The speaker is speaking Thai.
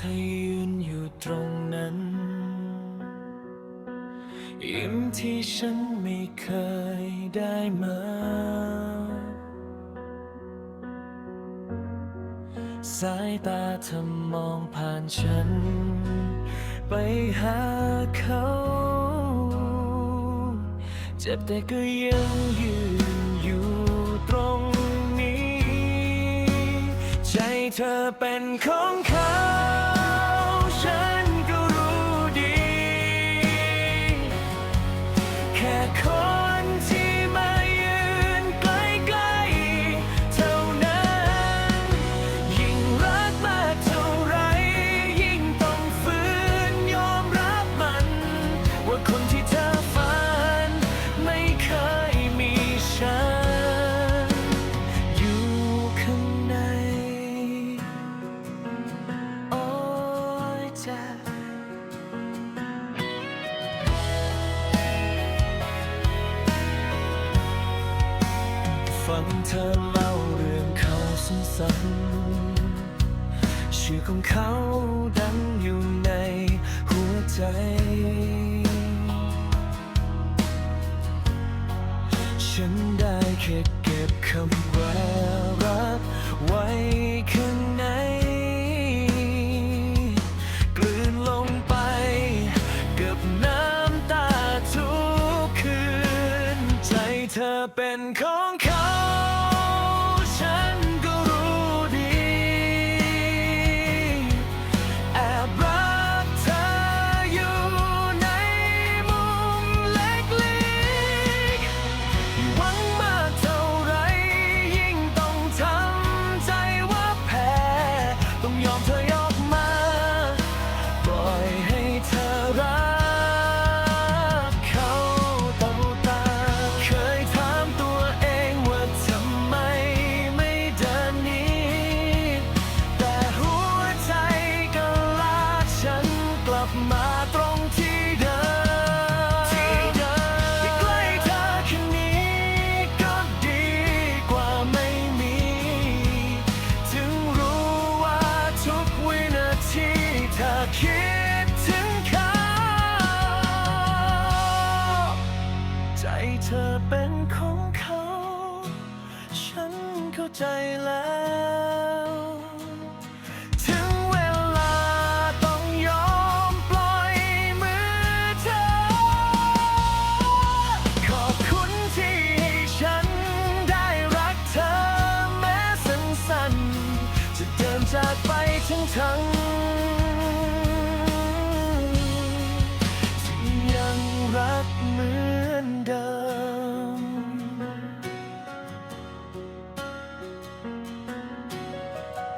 ธอยืนอยู่ตรงนั้น ยิ้มที่ฉันไม่เคยได้มา สายตาเธอมองผ่านฉัน ไปหาเขา เจ็บแต่ก็ยังยืนอยู่ตรงนี้ ใจเธอเป็นของเขา ฉั ฟังเธอเล่าเรื่องเขาซ้ำๆชื่อของเขาดังอยู่ในหัวใจ ฉันได้แค่เก็บคำว่ารักไว้ข้าง เธอเป็นของเขา ใจแล้ว ถึงเวลาต้องยอมปล่อยมือเธอ ขอบคุณที่ให้ฉันได้รักเธอแม้สั้นๆ จะเดินจากไปทั้งทั้ง